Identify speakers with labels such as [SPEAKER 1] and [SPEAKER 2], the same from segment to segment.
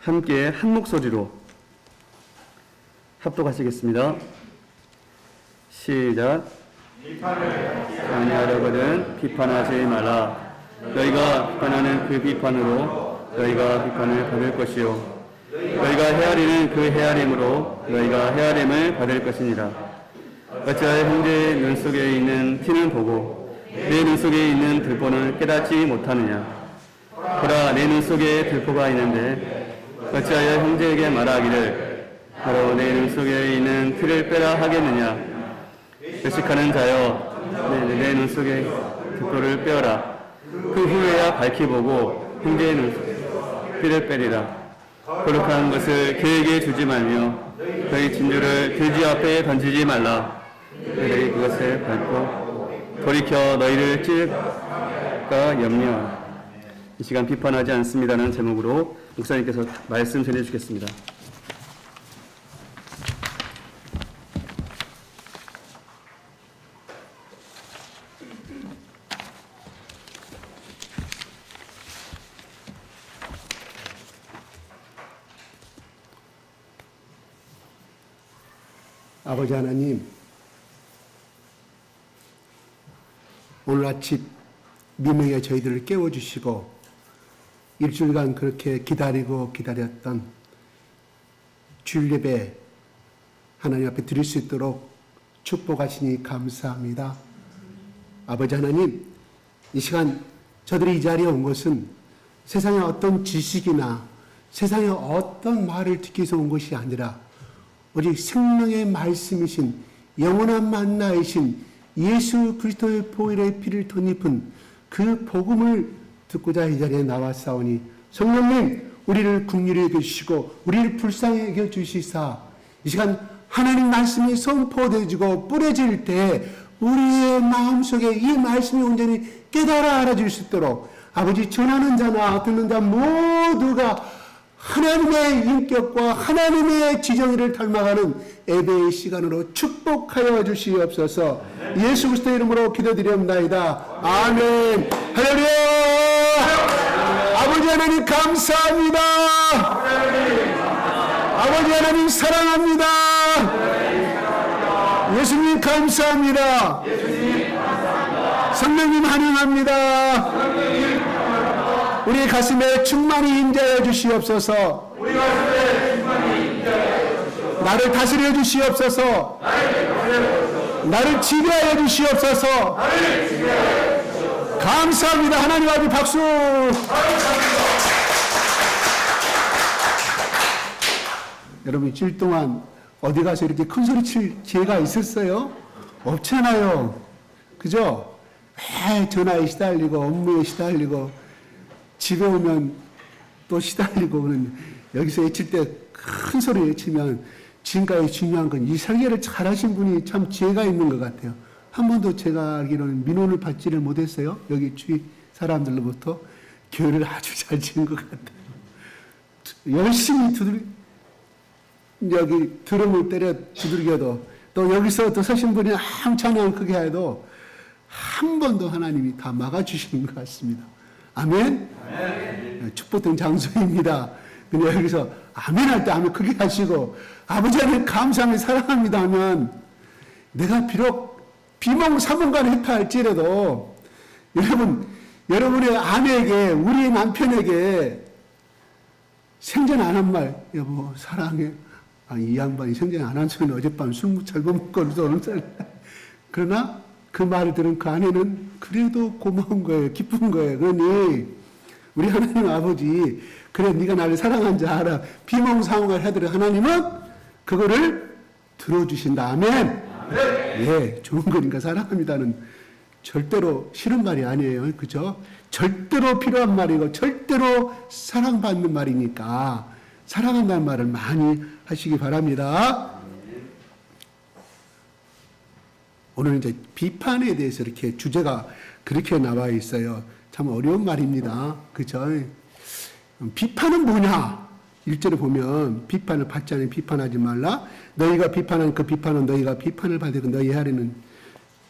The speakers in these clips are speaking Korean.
[SPEAKER 1] 함께 한 목소리로 합독하시겠습니다. 시작. 아니하려거든 비판하지 말라. 너희가 비판하는 그 비판으로 너희가 비판을 받을 것이요. 너희가 헤아리는 그 헤아림으로 너희가 헤아림을 받을 것이니라. 어찌하여 형제의 눈 속에 있는 티는 보고 내 눈 속에 있는 들보는 깨닫지 못하느냐. 보라 내 눈 속에 들보가 있는데 어찌하여 형제에게 말하기를 바로 내눈 속에 있는 티를 빼라 하겠느냐. 의식하는 자여 내 눈 속에 들보를 빼어라. 그 후에야 밝히 보고 형제의 눈 티를 빼리라. 거룩한 것을 그에게 주지 말며 그의 진주를 돼지 앞에 던지지 말라. 너희 그것을 밟고 돌이켜 너희를 찔까 염려. 이 시간 비판하지 않습니다는 제목으로 목사님께서 말씀 전해주겠습니다.
[SPEAKER 2] 아버지 하나님, 오늘 아침 미명에 저희들을 깨워주시고 일주일간 그렇게 기다리고 기다렸던 주일 예배 하나님 앞에 드릴 수 있도록 축복하시니 감사합니다. 아버지 하나님, 이 시간 저들이 이 자리에 온 것은 세상의 어떤 지식이나 세상의 어떤 말을 듣기 위해서 온 것이 아니라 오직 생명의 말씀이신 영원한 만나이신 예수 그리스도의 보혈의 피를 덧입은 그 복음을 듣고자 이 자리에 나왔사오니 성령님 우리를 국리를 여겨주시고 우리를 불쌍히 여겨주시사. 이 시간 하나님 말씀이 선포되어지고 뿌려질 때 우리의 마음속에 이 말씀이 온전히 깨달아 알아질 수 있도록 아버지 전하는 자나 듣는 자 모두가 하나님의 인격과 하나님의 지정의를 닮아가는 예배의 시간으로 축복하여 주시옵소서. 예수 그리스도 이름으로 기도드리옵나이다. 아멘. 할렐루야 하나님 감사합니다 아버지 하나님 사랑합니다 예수님 감사합니다 성령님 환영합니다 우리 가슴에 충만히 임재하여 주시옵소서. 나를 다스려 주시옵소서. 나를 지배하여 주시옵소서. 감사합니다. 하나님 아버지 박수. 여러분 일주일 동안 어디 가서 이렇게 큰 소리 칠 기회가 있었어요? 없잖아요. 그죠? 왜 전화에 시달리고 업무에 시달리고 집에 오면 또 시달리고 여기서 외칠 때 큰 소리 외치면 지금까지 중요한 건 이 설계를 잘하신 분이 참 지혜가 있는 것 같아요. 한 번도 제가 알기로는 민원을 받지를 못했어요. 여기 주위 사람들로부터 교회를 아주 잘 지은 것 같아요. 열심히 두들 여기 드럼을 때려 두들겨도 또 여기서 또 서신 분이 아무 찬양 크게 해도 한 번도 하나님이 다 막아주시는 것 같습니다. 아멘? 네, 축복된 장소입니다. 근데 여기서 아멘 할 때 아멘 크게 하시고 아버지 하나님 감사하며 사랑합니다 하면 내가 비록 비몽 사몽간 했다 할지라도 여러분, 여러분의 아내에게, 우리 남편에게 생전 안 한 말, 여보, 사랑해. 아, 이 양반이 생전 안 한 소리는 어젯밤 술 잘못 먹고 오늘 살. 그러나 그 말을 들은 그 아내는 그래도 고마운 거예요. 기쁜 거예요. 그러니 우리 하나님 아버지 그래 네가 나를 사랑한 줄 알아. 비몽사몽을 해도 하나님은 그거를 들어주신다. 아멘. 예, 좋은 거니까 사랑합니다는 절대로 싫은 말이 아니에요. 그죠? 절대로 필요한 말이고 절대로 사랑받는 말이니까 사랑한다는 말을 많이 하시기 바랍니다. 오늘 이제 비판에 대해서 이렇게 주제가 그렇게 나와 있어요. 참 어려운 말입니다. 그죠? 비판은 뭐냐? 일절에 보면 비판을 받지 않으면 비판하지 말라. 너희가 비판한 그 비판은 너희가 비판을 받으고 너희 하려는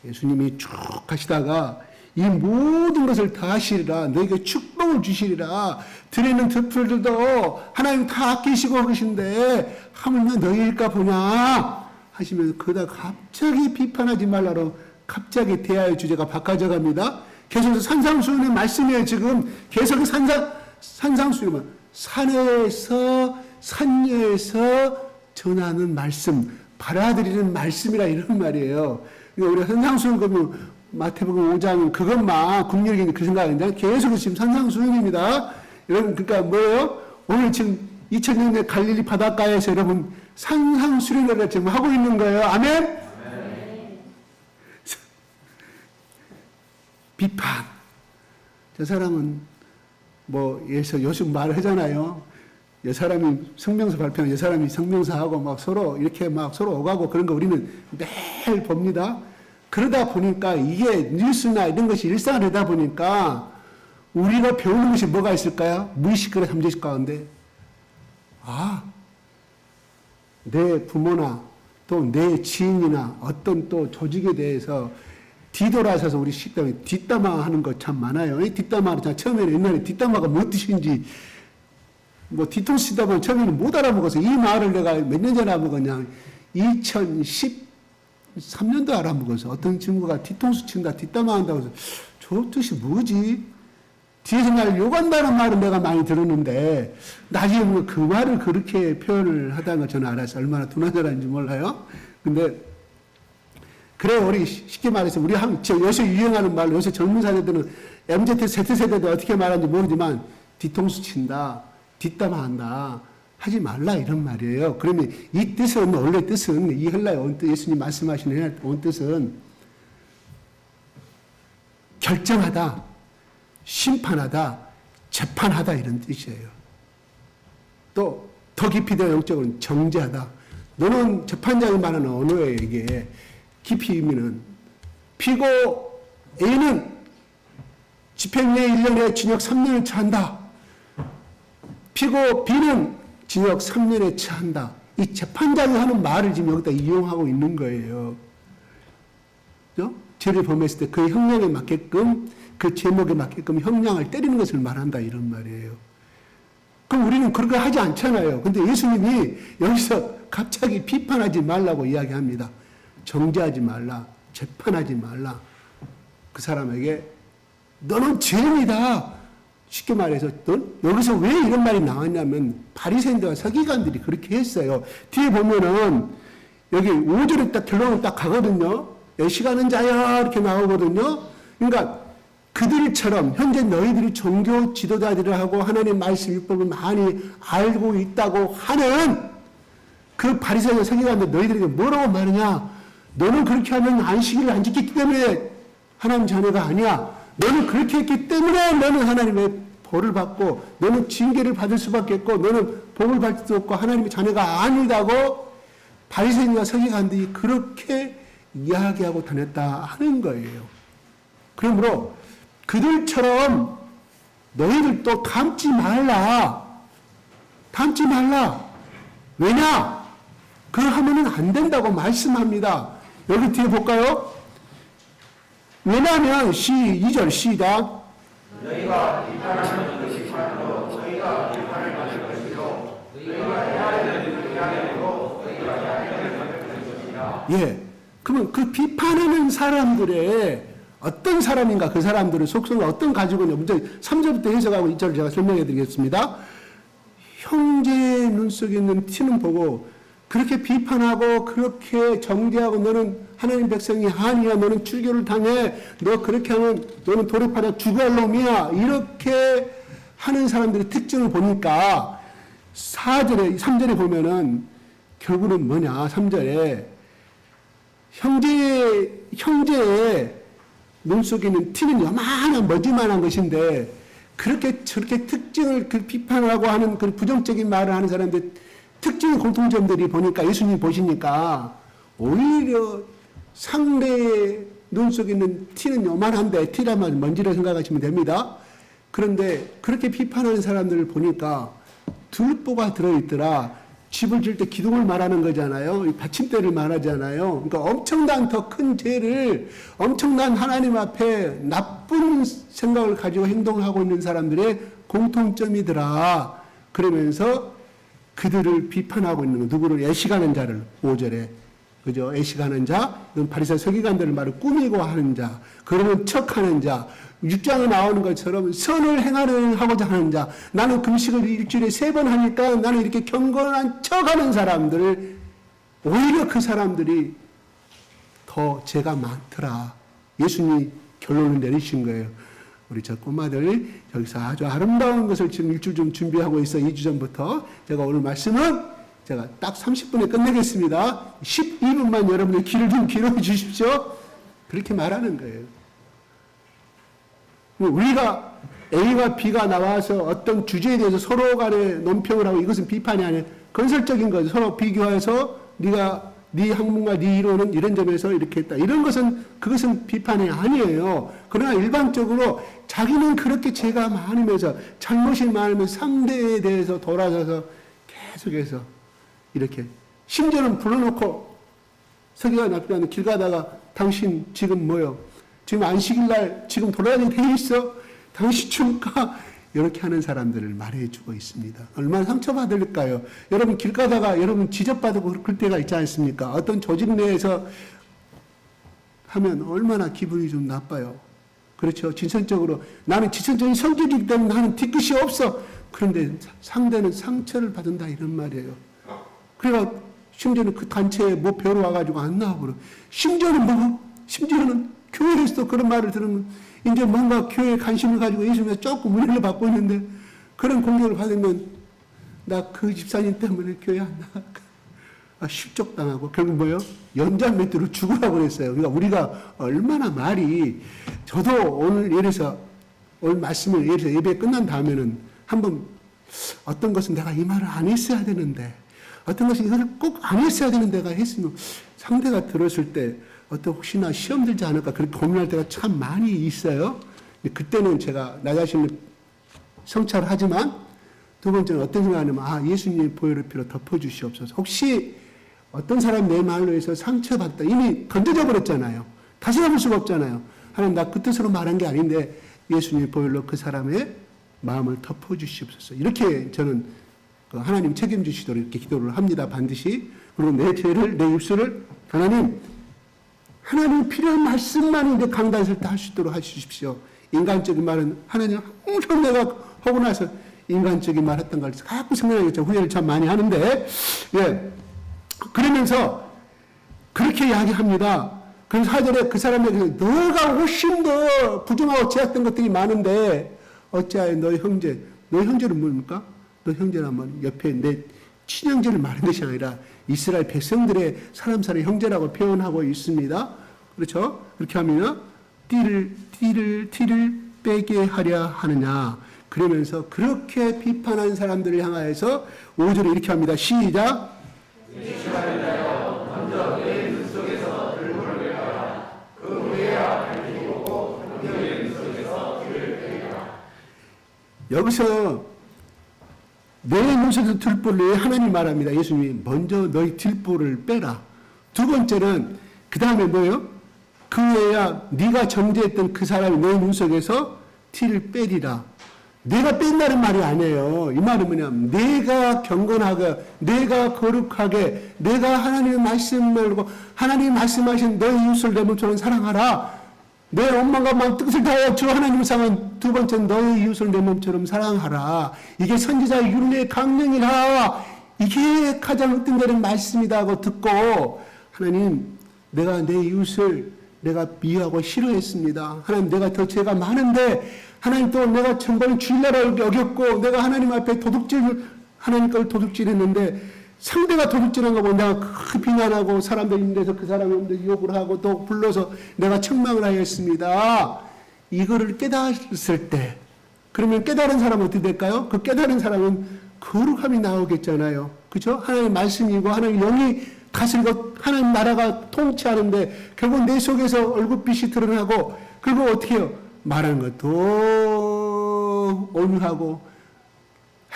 [SPEAKER 2] 예수님이 쭉 하시다가 이 모든 것을 다 하시리라 너희가 축복 축복을 주시리라. 드리는 특풀들도 하나님 다 아끼시고 계신데 하물며 너희일까 보냐 하시면서 그다 갑자기 비판하지 말라로 갑자기 대화의 주제가 바꿔져 갑니다. 계속해서 산상수훈의 말씀이에요. 지금 계속 산상 산상수훈은 산에서 산녀에서 전하는 말씀, 받아들이는 말씀이라 이런 말이에요. 그러니까 우리 산상수훈 그러면 마태복음 5장 그것만 국력이 그 생각인데 계속 지금 산상수훈입니다. 여러분 그러니까 뭐예요? 오늘 지금 2000년대 갈릴리 바닷가에서 여러분 산상수훈을 지금 하고 있는 거예요. 아멘? 비판. 저 사람은 뭐 예서 요즘 말하잖아요. 여 사람이 성명서 발표하는 여 사람이 성명서하고 막 서로 이렇게 막 서로 오가고 그런 거 우리는 매일 봅니다. 그러다 보니까 이게 뉴스나 이런 것이 일상을 하다 보니까 우리가 배우는 것이 뭐가 있을까요? 무의식과 잠재식 가운데 아, 내 부모나 또 내 지인이나 어떤 또 조직에 대해서 뒤돌아서서 우리 식당에 뒷담화 하는 거 참 많아요. 자 처음에는 옛날에 뒷담화가 무슨 뜻인지 뭐 뒤통수 치다 보면 처음에는 못 알아먹어서 이 말을 내가 몇 년 전에 알아먹었냐. 2013년도 알아먹어서 어떤 친구가 뒤통수 친다, 뒷담화 한다고 해서 저 뜻이 뭐지? 뒤에서 날 욕한다는 말은 내가 많이 들었는데 나중에 뭐그 말을 그렇게 표현을 하다는 걸 저는 알았어요. 얼마나 둔한 사람인지 몰라요. 근데 그래 우리 쉽게 말해서 우리 한저 요새 유행하는 말로 요새 젊은 세대들은 MZ Z 세대도 어떻게 말하는지 모르지만 뒤통수 친다, 뒷담화한다 하지 말라 이런 말이에요. 그러면 이 뜻은 원래 뜻은 이 헬라의 온 뜻, 예수님 말씀하시는 온 뜻은 결정하다, 심판하다, 재판하다 이런 뜻이에요. 또 더 깊이 더 영적으로는 정죄하다. 너는 재판장이 말하는 언어에 이게 깊이 의미는 피고 A는 집행유예 1년에 징역 3년을 처한다. 피고 B는 징역 3년에 처한다. 이 재판장이 하는 말을 지금 여기다 이용하고 있는 거예요. 그죠? 죄를 범했을 때 그 형량에 맞게끔 그 제목에 맞게끔 형량을 때리는 것을 말한다 이런 말이에요. 그럼 우리는 그렇게 하지 않잖아요. 근데 예수님이 여기서 갑자기 비판하지 말라고 이야기합니다. 정죄하지 말라, 재판하지 말라. 그 사람에게 너는 죄인이다. 쉽게 말해서 넌 여기서 왜 이런 말이 나왔냐면 바리새인들과 서기관들이 그렇게 했어요. 뒤에 보면은 여기 5절에 딱 결론을 딱 가거든요. 시간은 자야 이렇게 나오거든요. 그러니까 그들처럼 현재 너희들이 종교 지도자들을 하고 하나님 말씀 율법을 많이 알고 있다고 하는 그 바리새인 서기관들 너희들에게 뭐라고 말하냐? 너는 그렇게 하면 안식일을 안 지켰기 때문에 하나님 자녀가 아니야. 너는 그렇게 했기 때문에 너는 하나님의 벌을 받고 너는 징계를 받을 수밖에 없고 너는 복을 받을 수 없고 하나님의 자녀가 아니다고 바리새인과 서기관들이 그렇게 이야기하고 다녔다 하는 거예요. 그러므로 그들처럼 너희들도 닮지 말라. 닮지 말라. 왜냐? 그 하면은 안 된다고 말씀합니다. 여기 뒤에 볼까요? 왜냐하면 시 2절 시작. 예. 그러면 그 비판하는 사람들의 어떤 사람인가 그 사람들의 속성을 어떤 가지고 있냐. 먼저 3절부터 해석하고 2절을 제가 설명해 드리겠습니다. 형제 눈 속에 있는 티는 보고 그렇게 비판하고 그렇게 정죄하고 너는 하나님 백성이 아니야 너는 출교를 당해 너 그렇게 하면 너는 돌입하다 죽을 놈이야. 이렇게 하는 사람들의 특징을 보니까 4절에 3절에 보면은 결국은 뭐냐? 3절에 형제 형제의 눈 속에 있는 티는 요만한 머지만한 것인데 그렇게 저렇게 특징을 그 비판하고 하는 그 부정적인 말을 하는 사람들 특징 공통점들이 보니까 예수님 보시니까 오히려 상대의 눈 속에 있는 티는 요만한데 티라면 먼지를 생각하시면 됩니다. 그런데 그렇게 비판하는 사람들을 보니까 들보가 들어있더라. 집을 지을 때 기둥을 말하는 거잖아요. 이 받침대를 말하잖아요. 그러니까 엄청난 더 큰 죄를 엄청난 하나님 앞에 나쁜 생각을 가지고 행동을 하고 있는 사람들의 공통점이더라. 그러면서 그들을 비판하고 있는 거 누구를 애식하는 자를 5절에 그죠? 애식하는 자, 이건 바리새 서기관들을 말을 꾸미고 하는 자, 그러면 척하는 자, 6장에 나오는 것처럼 선을 행하는 하고자 하는 자, 나는 금식을 일주일에 세 번 하니까 나는 이렇게 경건한 척하는 사람들을 오히려 그 사람들이 더 죄가 많더라. 예수님이 결론을 내리신 거예요. 우리 저 꼬마들 여기서 아주 아름다운 것을 지금 일주 좀 준비하고 있어 2주 전부터 제가 오늘 말씀은 제가 딱 30분에 끝내겠습니다. 12분만 여러분들 귀를 좀 기울여 주십시오. 그렇게 말하는 거예요. 우리가 A와 B가 나와서 어떤 주제에 대해서 서로 간에 논평을 하고 이것은 비판이 아니라 건설적인 거죠. 서로 비교해서 네가 네 학문과 네 이론은 이런 점에서 이렇게 했다. 이런 것은 그것은 비판이 아니에요. 그러나 일반적으로 자기는 그렇게 죄가 많으면서 잘못이 많으면 상대에 대해서 돌아서서 계속해서 이렇게 심지어는 불러놓고 서기관 앞에 길 가다가 당신 지금 뭐요? 지금 안식일 날 지금 돌아다니게 돼 있어? 당신 줄까? 이렇게 하는 사람들을 말해주고 있습니다. 얼마나 상처받을까요? 여러분 길 가다가 여러분 지적받고 그럴 때가 있지 않습니까? 어떤 조직 내에서 하면 얼마나 기분이 좀 나빠요. 그렇죠. 지선적으로 나는 지선적인 성격이기 때문에 나는 뒤끝이 없어. 그런데 상대는 상처를 받는다 이런 말이에요. 그래가 심지어는 그 단체에 뭐 배우러 와가지고 안 나와버려. 심지어는 뭐, 심지어는 교회에서도 그런 말을 들으면 이제 뭔가 교회에 관심을 가지고 예수님에 조금 은혜를 받고 있는데 그런 공격을 받으면 나 그 집사님 때문에 교회 안 나갈까. 아, 실족당하고 결국 뭐요? 연장 멘트로 죽으라고 그랬어요. 그러니까 우리가 얼마나 말이 저도 오늘 예를서 오늘 말씀을 예를서 예배 끝난 다음에는 한번 어떤 것은 내가 이 말을 안 했어야 되는데 어떤 것은 이걸 꼭안 했어야 되는 데가 했으면 상대가 들었을 때 어떤 혹시나 시험 들지 않을까 그렇게 고민할 때가 참 많이 있어요. 그때는 제가 나 자신을 성찰하지만 두 번째는 어떤 생각하냐면 아 예수님의 보혈의 피로 덮어주시옵소서. 혹시 어떤 사람 내 말로 해서 상처받다 이미 건져져 버렸잖아요. 다시 잡을 수가 없잖아요. 하나님 나 그 뜻으로 말한 게 아닌데 예수님의 보혈로 그 사람의 마음을 덮어주시옵소서. 이렇게 저는 그 하나님 책임지시도록 이렇게 기도를 합니다. 반드시. 그리고 내 죄를, 내 입술을 하나님, 하나님 필요한 말씀만 이제 강단설 때할수 있도록 해주십시오. 인간적인 말은 하나님 항상 내가 하고 나서 인간적인 말 했던 걸 자꾸 생각하겠죠. 후회를 참 많이 하는데, 예. 그러면서 그렇게 이야기합니다. 그래서 사절에 그 사람에게 너가 훨씬 더 부정하고 죄악된 것들이 많은데 어찌하여 너희 형제, 너희 형제는 뭡니까? 너 형제라면 옆에 내 친형제를 말하는 것이 아니라 이스라엘 백성들의 사람 사는 형제라고 표현하고 있습니다. 그렇죠? 그렇게 하면 띠를 띠를 티를 빼게 하려 하느냐. 그러면서 그렇게 비판한 사람들을 향하여서 5절에 이렇게 합니다. 시작. 여기서 내 눈에서 들보를 하나님 말합니다. 예수님이 먼저 너희 들보를 빼라. 두 번째는 그 다음에 뭐예요? 그 외야 네가 정죄했던 그 사람이 내 눈속에서 티를 빼리라. 내가 뺀다는 말이 아니에요. 이 말은 뭐냐면 내가 경건하게, 내가 거룩하게, 내가 하나님의 말씀을 보고 하나님이 말씀하신 너희 이웃을 내 몸처럼 사랑하라. 내 엄마가 막 뜻을 다하여 주 하나님을 사랑한 두 번째는 너희 이웃을 내 몸처럼 사랑하라. 이게 선지자의 윤례의 강령이라. 이게 가장 헛된다는 말씀이다 하고 듣고 하나님 내가 내 이웃을 내가 미워하고 싫어했습니다. 하나님 내가 더 죄가 많은데 하나님 또 내가 천벌 주일날을 여겼고 내가 하나님 앞에 도둑질 하나님 걸 도둑질했는데 상대가 도둑질한 거 보고 내가 그 비난하고 사람들 인데서 그 사람들 욕을 하고 또 불러서 내가 책망을 하였습니다. 이거를 깨달았을 때 그러면 깨달은 사람은 어떻게 될까요? 그 깨달은 사람은 거룩함이 나오겠잖아요. 그죠? 하나님 말씀이고 하나님 영이 다스리고 하나님 나라가 통치하는데 결국 내 속에서 얼굴빛이 드러나고 그리고 어떻게 해요? 말하는 것도 온유하고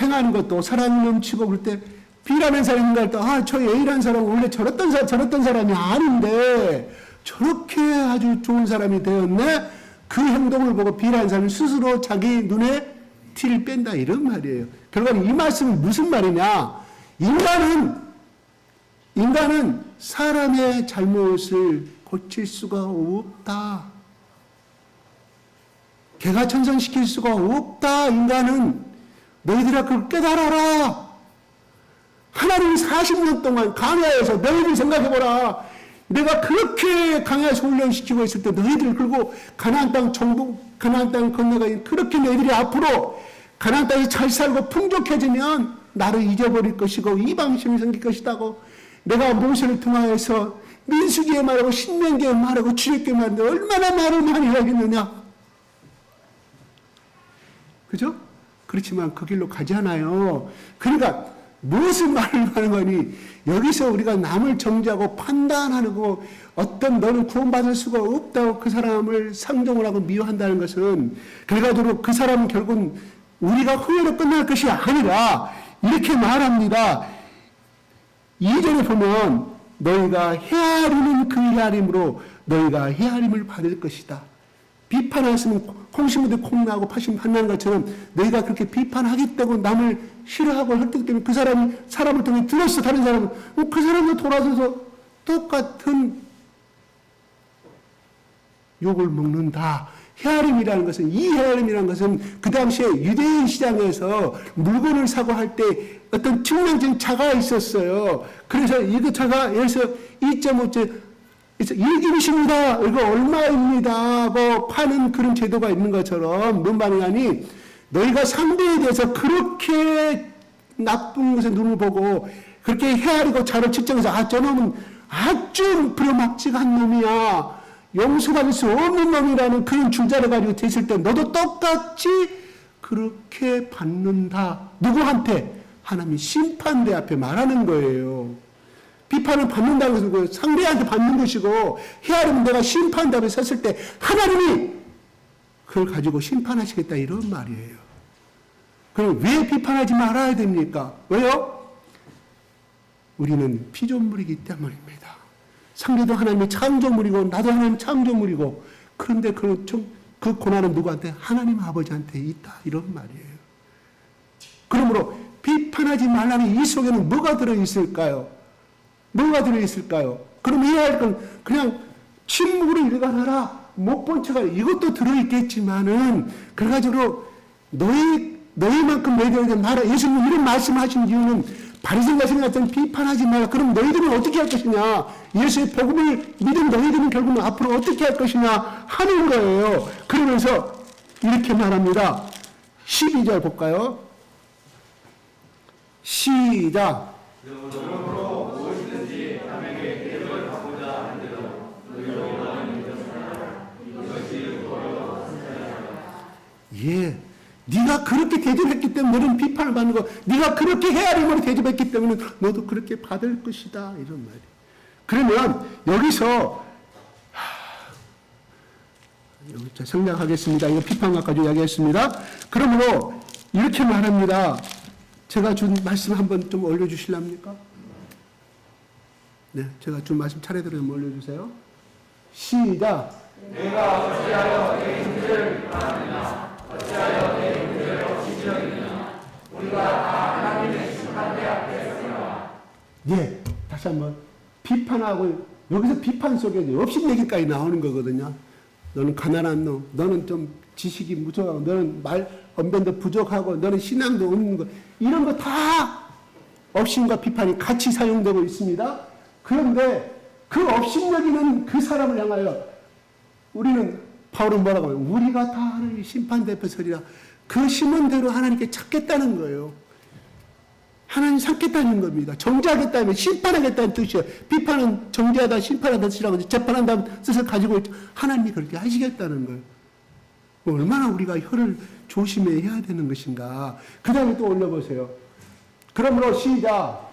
[SPEAKER 2] 행하는 것도 사랑이 넘치고 그럴 때 B라는 사람인가 할때 아, 저 A라는 사람은 원래 저랬던, 사, 저랬던 사람이 아닌데 저렇게 아주 좋은 사람이 되었네? 그 행동을 보고 B라는 사람이 스스로 자기 눈에 티를 뺀다 이런 말이에요. 결국은 이 말씀은 무슨 말이냐? 인간은 인간은 사람의 잘못을 고칠 수가 없다. 개가 천선시킬 수가 없다. 인간은 너희들아 그걸 깨달아라. 하나님 40년 동안 강야에서 너희들 생각해보라. 내가 그렇게 강야에서 훈련시키고 있을 때 너희들 그리고 가나안 땅 정복, 가나안 땅 건너가 그렇게 너희들이 앞으로 가나안 땅에 잘 살고 풍족해지면 나를 잊어버릴 것이고 이방심이 생길 것이다고 내가 모세를 통하여서 민수기에 말하고 신명기에 말하고 출애기에 말하는데 얼마나 말을 많이 하겠느냐. 그죠? 그렇지만 그 길로 가지 않아요. 그러니까 무엇을 말을 하는 거니? 여기서 우리가 남을 정죄하고 판단하고 어떤 너는 구원받을 수가 없다고 그 사람을 상종을 하고 미워한다는 것은 결과적으로 그 사람은 결국은 우리가 후회로 끝날 것이 아니라 이렇게 말합니다. 이전에 보면 너희가 헤아리는 그 헤아림으로 너희가 헤아림을 받을 것이다. 비판하시면 콩심무대 콩나고 파심 판나는 것처럼 너희가 그렇게 때문에 남을 싫어하고 때문에 그 사람이 사람을 통해 들었어 다른 사람은 어, 그 사람도 돌아서서 똑같은 욕을 먹는다. 헤아림이라는 것은 이 헤아림이라는 것은 그 당시에 유대인 시장에서 물건을 사고 할 때 어떤 측량적인 차가 있었어요. 그래서 이거 차가 예를 들어서 2.5째 그래서 일김이십니다. 이거 얼마입니다. 고 파는 그런 제도가 있는 것처럼 뭔 말이냐니 너희가 상대에 대해서 그렇게 나쁜 것에 눈을 보고 그렇게 헤아리고 자를 측정해서 아 저놈은 아주 부려막직한 놈이야. 용서받을 수 없는 놈이라는 그런 줄자를 가지고 됐을 때 너도 똑같이 그렇게 받는다. 누구한테? 하나님 심판대 앞에 말하는 거예요. 비판을 받는다는 것은 그 상대한테 받는 것이고 헤아리면 내가 심판대 앞에 섰을 때 하나님이 그걸 가지고 심판하시겠다 이런 말이에요. 그럼 왜 비판하지 말아야 됩니까? 왜요? 우리는 피조물이기 때문입니다. 상대도 하나님의 창조물이고 나도 하나님 창조물이고 그런데 그, 좀- 그 고난은 누구한테? 하나님 아버지한테 있다 이런 말이에요. 그러므로 비판하지 말라는 이 속에는 뭐가 들어있을까요? 뭐가 들어있을까요? 그럼 해야 할건 그냥 침묵으로 일관하라. 못 본 척하라. 이것도 들어있겠지만은, 그래가지고, 너희, 너희만큼 너희들에게 말하, 예수님 이런 말씀 하신 이유는 바리새인과 같은 비판하지 마라. 그럼 너희들은 어떻게 할 것이냐? 예수의 복음을 믿은 너희들은 결국은 앞으로 어떻게 할 것이냐? 하는 거예요. 그러면서 이렇게 말합니다. 12절 볼까요? 시작. 예. 네가 그렇게 대접했기 때문에 너는 비판을 받는 거. 네가 그렇게 헤아림으로 대접했기 때문에 너도 그렇게 받을 것이다. 이런 말이. 그러면 여기서 하, 여기 자, 생략하겠습니다. 이거 비판과 가지고 이야기했습니다. 그러므로 이렇게 말합니다. 제가 준 말씀 한번 좀 올려주실랍니까? 네, 제가 준 말씀 차례대로 좀 올려주세요. 시작. 예, 다시 한번 비판하고 여기서 비판 속에 업신내기까지 나오는 거거든요. 너는 가난한 놈, 너는 좀 지식이 부족하고, 너는 말 언변도 부족하고, 너는 신앙도 없는 거 이런 거 다 업신과 비판이 같이 사용되고 있습니다. 그런데 그 업신 여기는 그 사람을 향하여 우리는 바울은 뭐라고 하요 우리가 다 하나님 심판 대표 서리라. 그 심은 대로 하나님께 찾겠다는 거예요. 하나님 삼겠다는 겁니다. 정죄하겠다면 심판하겠다는 뜻이에요. 비판은 정죄하다, 심판하다 뜻이라고. 재판한다는 뜻을 가지고. 하나님이 그렇게 하시겠다는 거예요. 뭐 얼마나 우리가 혀를 조심해야 되는 것인가. 그 다음에 또 올려보세요. 그러므로 시작.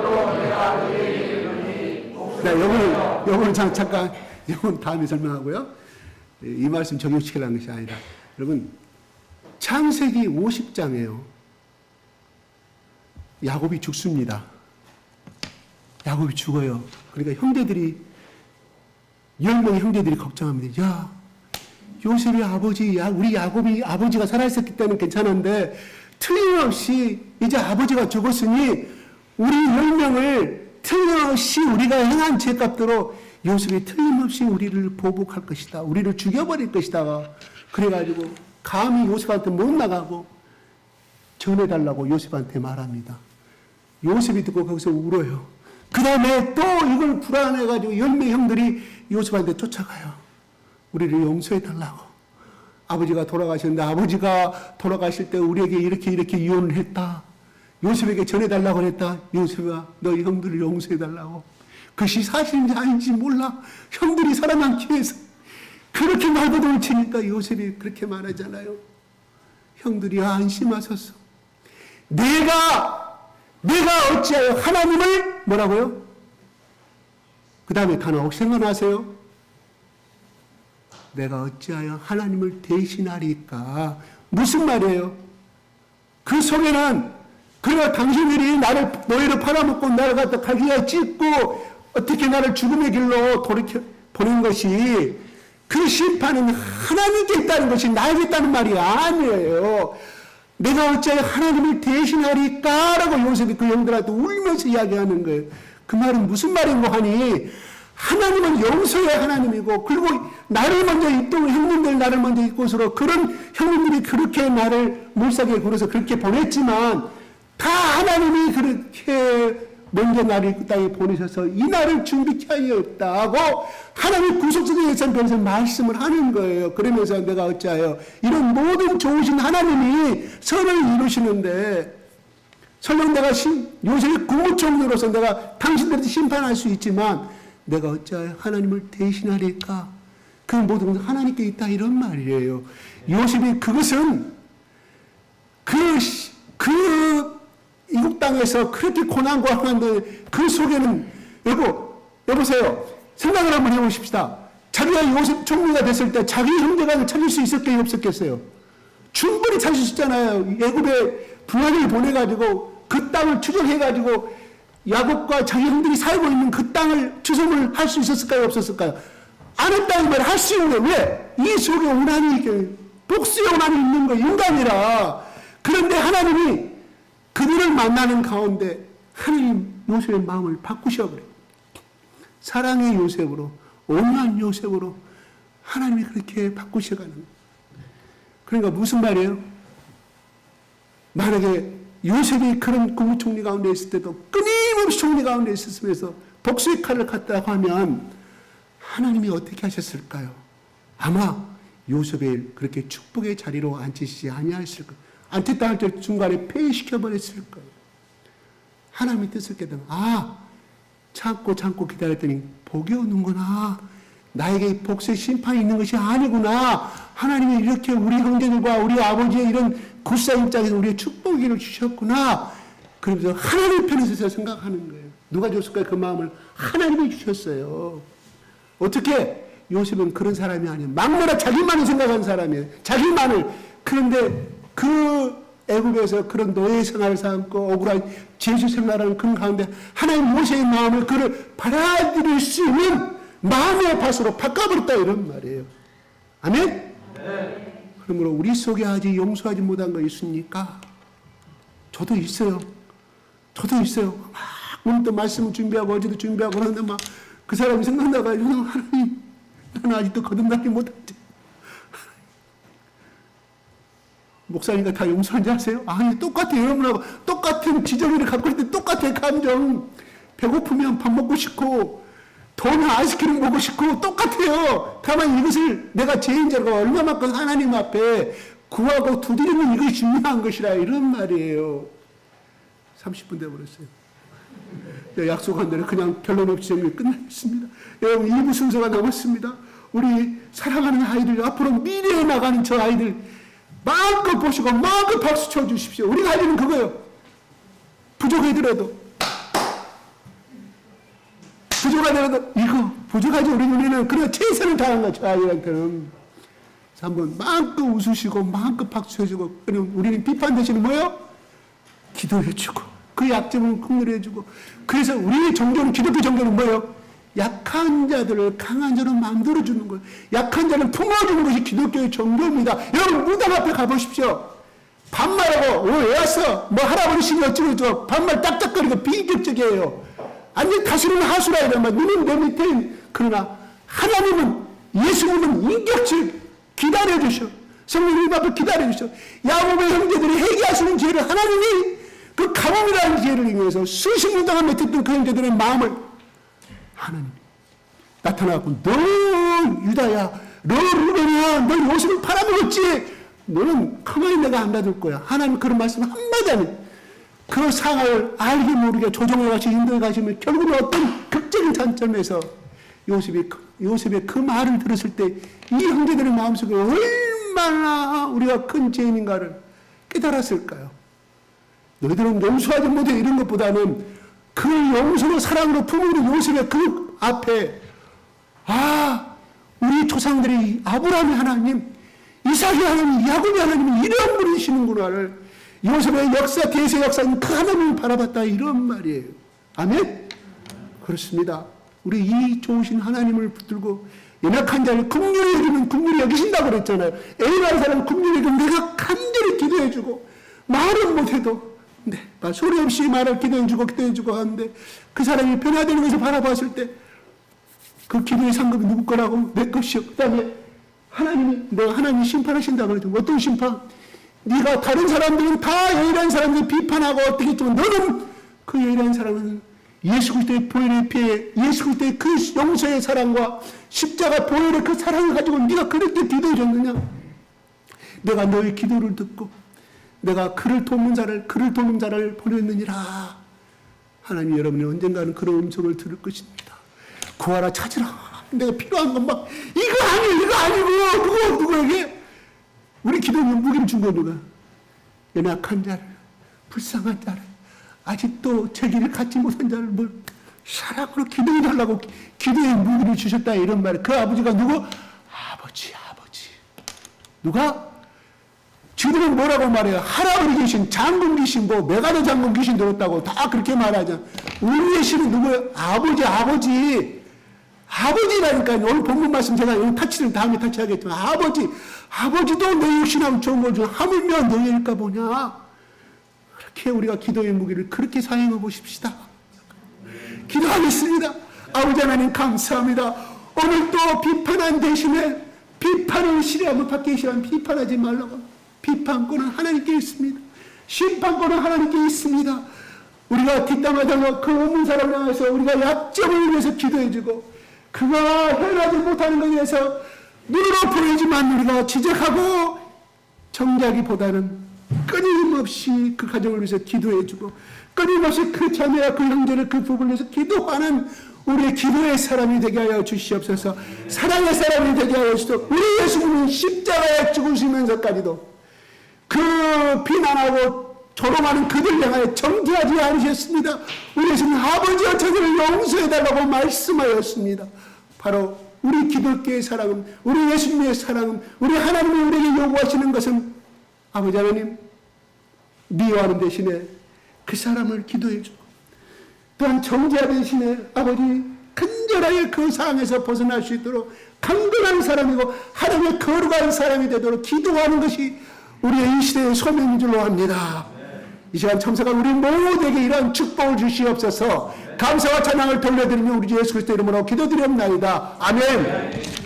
[SPEAKER 2] 네, 요거는, 요거는 잠, 잠깐, 요건 다음에 설명하고요. 이 말씀 적용시키라는 것이 아니라, 여러분, 창세기 50장에요. 야곱이 죽습니다. 야곱이 죽어요. 그러니까 형제들이, 열 명의 형제들이 걱정합니다. 야, 요셉의 아버지, 야, 우리 야곱이 아버지가 살아있었기 때는 괜찮은데, 틀림없이 이제 아버지가 죽었으니, 우리 열 명을 틀림없이 우리가 행한 죄값대로 요셉이 틀림없이 우리를 보복할 것이다. 우리를 죽여버릴 것이다. 그래가지고, 감히 요셉한테 못 나가고, 전해달라고 요셉한테 말합니다. 요셉이 듣고 거기서 울어요. 그 다음에 또 이걸 불안해가지고 열매 형들이 요셉한테 쫓아가요. 우리를 용서해달라고. 아버지가 돌아가셨는데 아버지가 돌아가실 때 우리에게 이렇게 이렇게 이혼을 했다. 요셉에게 전해달라고 그랬다. 요셉아, 너희 형들을 용서해달라고. 그것이 사실인지 아닌지 몰라. 형들이 살아남기 위해서. 그렇게 말보도 치니까 요셉이 그렇게 말하잖아요. 형들이 안심하소서. 내가, 내가 어찌하여 하나님을 뭐라고요? 그 다음에 단어 혹시 생각나세요? 내가 어찌하여 하나님을 대신하리까? 무슨 말이에요? 그 속에는 그러나 당신들이 나를 너희를 팔아먹고 나를 갖다 갈기에 찢고 어떻게 나를 죽음의 길로 돌이켜 보낸 것이 그 심판은 하나님께 있다는 것이 나에게 있다는 말이 아니에요. 내가 어찌하여 하나님을 대신하리까 라고 요셉이 그 형들한테 울면서 이야기하는 거예요. 그 말은 무슨 말인고 하니 하나님은 용서의 하나님이고 그리고 나를 먼저 입동 형님들 나를 먼저 입고서로 그런 형님들이 그렇게 나를 물사기에 굴어서 그렇게 보냈지만 다 하나님이 그렇게 먼저 나를 이 땅에 보내셔서 이 날을 준비케 하였다고 하나님 구속성의 예선편에서 말씀을 하는 거예요. 그러면서 내가 어찌하여 이런 모든 좋으신 하나님이 선을 이루시는데 설령 내가 신, 요셉의 국무총리로서 내가 당신들한테 심판할 수 있지만 내가 어찌하여 하나님을 대신하리까? 그 모든 하나님께 있다 이런 말이에요. 요셉이 그것은 그, 시- 그 이국 땅에서 그렇게 고난과 하는데 그 속에는 여보 여보세요 생각을 한번 해보십시다. 자기가 요셉 총리가 됐을 때 자기 형제가 찾을 수 있었겠어요 없었겠어요? 충분히 찾을 수 있잖아요. 애굽에 부하를 보내가지고 그 땅을 추적해가지고 야곱과 자기 형들이 살고 있는 그 땅을 추성을 할 수 있었을까요? 없었을까요? 안 했다는 말을 할수 있는데 왜? 이 속에 원한이 복수의 원한이 있는 거 인간이라. 그런데 하나님이 그들을 만나는 가운데 하나님 요셉의 마음을 바꾸셔버려요. 사랑의 요셉으로 온유한 요셉으로 하나님이 그렇게 바꾸셔가는 거예요. 그러니까 무슨 말이에요? 만약에 요셉이 그런 국무총리 가운데 있을 때도 끊임없이 총리 가운데 있었으면서 복수의 칼을 갖다고 하면 하나님이 어떻게 하셨을까요? 아마 요셉을 그렇게 축복의 자리로 앉히시지 아니하였을 거예요. 앉혔다 할 때 중간에 폐위시켜 버렸을 거예요. 하나님의 뜻을 깨달아 아 참고 참고 기다렸더니 복이 오는구나. 나에게 복수의 심판이 있는 것이 아니구나. 하나님이 이렇게 우리 형제들과 우리 아버지의 이런 굿사 입장에서 우리의 축복을 주셨구나. 그러면서 하나님 편에 서서 생각하는 거예요. 누가 줬을까요? 그 마음을 하나님이 주셨어요. 어떻게? 요셉은 그런 사람이 아니에요. 막내라 자기만을 생각하는 사람이에요. 자기만을. 그런데 그 애굽에서 그런 노예 생활을 삼고 억울한 제주 생활하는 그런 가운데 하나님 모세의 마음을 그를 받아들일 수 있는 마음의 밭으로 바꿔버렸다 이런 말이에요. 아멘? 그러므로 우리 속에 아직 용서하지 못한 거 있습니까? 저도 있어요. 저도 있어요. 막 오늘 또 말씀을 준비하고 어제도 준비하고 그러는데 막 그 사람이 생각나가지고 하나님 나는 아직도 거듭나지 못했지. 목사님과 다 용서한지 아세요? 아니 똑같아요. 여러분하고 똑같은 지정의를 갖고 있는데 똑같아요. 감정. 배고프면 밥 먹고 싶고 돈 아이스크림 먹고 싶고 똑같아요. 다만 이것을 내가 죄인자가 얼마만큼 하나님 앞에 구하고 두드리면 이것이 중요한 것이라 이런 말이에요. 30분 돼버렸어요. 네, 약속한 대로 그냥 결론 없이 정리 끝나겠습니다. 여러분 2부 순서가 남았습니다. 우리 사랑하는 아이들 앞으로 미래에 나가는 저 아이들 마음껏 보시고 마음껏 박수 쳐주십시오. 우리 아이들은 그거예요. 부족하더라도 부족하더라도 이거 부족하지 우리 눈에는 그런 최선을 다한 거죠 아이들한테는. 그래서 한번 마음껏 웃으시고 마음껏 박수 쳐주고 그럼 우리는 비판 대신에 뭐요? 기도해주고 그 약점은 극렬해주고 그래서 우리의 종교는 기독교 종교는 뭐예요? 약한 자들을 강한 자로 만들어주는 거예요. 약한 자를 품어주는 것이 기독교의 종교입니다. 여러분 무당 앞에 가보십시오. 반말하고 어, 왜 왔어? 뭐 할아버지신이 어쩌고 저쩌고 반말 딱딱거리고 비인격적이에요. 완전 다스리는 하수라 말 눈은 내 밑에 그러나 하나님은 예수님은 인격적 기다려주셔. 성령님 앞에 기다려주셔. 야곱의 형제들이 회개하시는 죄를 하나님이 그 가뭄이라는 죄를 인해서 수십 년 동안 맺혔던 그 형제들의 마음을 하나님이 나타나고 너 유다야 너 루벤이야 너 요셉을 팔아먹었지. 너는 가만히 내가 안 놔둘 거야. 하나님 그런 말씀 한마디 하면 그 상황을 알게 모르게 조정해 가시 인도해 가시면 결국은 어떤 극적인 관점에서 요셉이 그- 요셉의 그 말을 들었을 때 이 형제들의 마음속에 얼마나 우리가 큰 죄인인가를 깨달았을까요? 너희들은 용서하지 못해 이런 것보다는 그 용서로 사랑으로 품은 요셉의 그 앞에 아 우리 조상들이 아브라함의 하나님 이삭의 하나님 야곱의 하나님 이런 분이시는구나를 요셉의 역사 대세 역사는 그 하나님을 바라봤다 이런 말이에요. 아멘? 그렇습니다. 우리 이 좋으신 하나님을 붙들고 연약한 자를 긍휼히 여기면 긍휼히 여기신다고 그랬잖아요. A라는 사람은 긍휼히 여기면 내가 간절히 기도해주고 말은 못해도 네, 막 소리 없이 말을 기도해주고 기도해주고 하는데 그 사람이 변화되는 것을 바라봤을 때 그 기도의 상급이 누구 거라고? 내 것이요. 그 다음에 하나님이, 내가 하나님이 심판하신다 그러죠. 어떤 심판? 네가 다른 사람들은 다 예일한 사람들 비판하고 어떻게 했지만 너는 그 예일한 사람은 예수 그리스도의 보혈의 피에 예수 그리스도의 그 용서의 사랑과 십자가 보혈의 그 사랑을 가지고 네가 그렇게 기도해 줬느냐? 내가 너의 기도를 듣고 내가 그를 돕는 자를 그를 돕는 자를 보냈느니라. 하나님 여러분이 언젠가는 그런 음성을 들을 것입니다. 구하라 찾으라. 내가 필요한 건 막 이거 아니고 이거 아니고 누구 누구에게 우리 기도는 무기를 준거 누가? 연약한 자를 불쌍한 자를 아직도 제기를 갖지 못한 자를 뭘 사랑으로 기도해 달라고 기도의 무기를 주셨다 이런 말. 그 아버지가 누구? 아버지 아버지. 누가? 지들은 뭐라고 말해요? 할아버지 계신 장군 계신 뭐 메가더 장군 계신 들었다고 다 그렇게 말하잖아. 우리 계시는 누구예요? 아버지 아버지. 아버지라니까 오늘 본문 말씀 제가 오늘 타치는 다음에 타치하겠지만 아버지 아버지도 내 육신하고 좋은 걸좀 하물며 너희일까 보냐. 그렇게 우리가 기도의 무기를 그렇게 사용해 보십시다. 기도하겠습니다. 아버지 하나님 감사합니다. 오늘 또 비판한 대신에 비판을 싫어하면 밖에 싫어하면 비판하지 말라고. 비판권은 하나님께 있습니다. 심판권은 하나님께 있습니다. 우리가 뒷담화당하 그 없는 사람을 향해서 우리가 약점을 위해서 기도해주고 그가 해결하지 못하는 것에 대해서 눈으로 보이지만 우리가 지적하고 정작이보다는 끊임없이 그 가정을 위해서 기도해주고 끊임없이 그 자매와 그 형제를 그 부부를 위해서 기도하는 우리의 기도의 사람이 되게 하여 주시옵소서 사랑의 사람이 되게 하여 주시옵소서 우리 예수님은 십자가에 죽으시면서까지도 그 비난하고 조롱하는 그들 향하여 정죄하지 않으셨습니다. 우리 예수님 아버지와 저들을 용서해달라고 말씀하였습니다. 바로 우리 기독교의 사랑은 우리 예수님의 사랑은 우리 하나님이 우리에게 요구하시는 것은 아버지 하나님 미워하는 대신에 그 사람을 기도해 주고 또한 정죄하는 대신에 아버지 간절하게 그 상황에서 벗어날 수 있도록 강건한 사람이고 하나님의 거룩한 사람이 되도록 기도하는 것이 우리의 이 시대의 소명인 줄로 압니다. 이 시간 참석한 우리 모두에게 이러한 축복을 주시옵소서 감사와 찬양을 돌려드리며 우리 주 예수 그리스도 이름으로 기도드리옵나이다. 아멘.